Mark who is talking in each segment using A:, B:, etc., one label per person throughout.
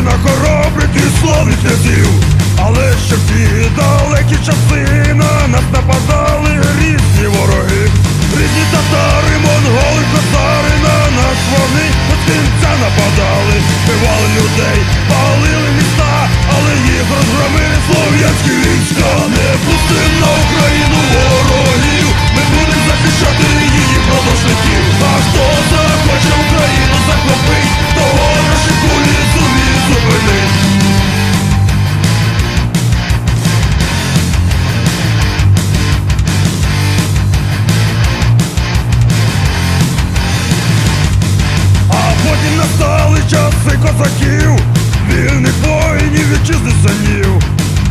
A: Україна хоробрить і славних князів, але ще в ті далекі часи на нас нападали різні вороги, різні татари, монголи, косари на нас вони От кінця нападали, вбивали людей, палили міста, але їх розгромили слов'янські війська. настали часи козаків, вільних воїнів, вітчизни синів,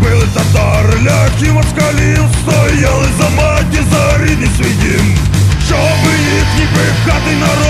A: били татар, ляків, москалів, стояли за маті, за рідний свій дім, щоб їхній пихатий народ.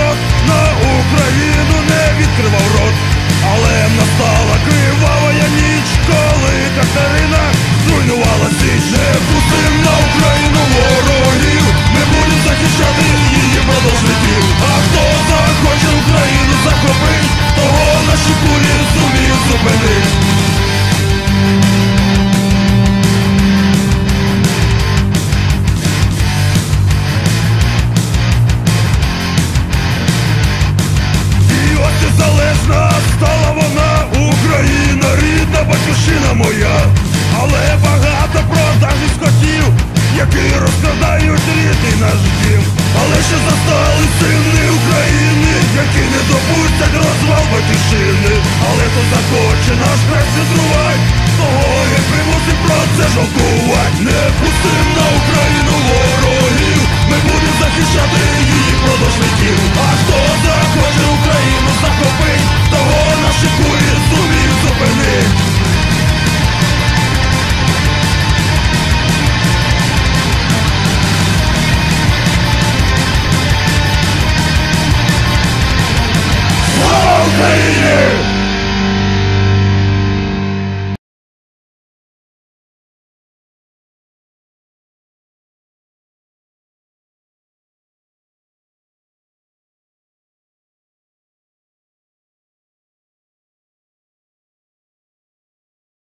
A: Розкокувати не пустим на Україну ворогів. Ми будемо захищати її продажників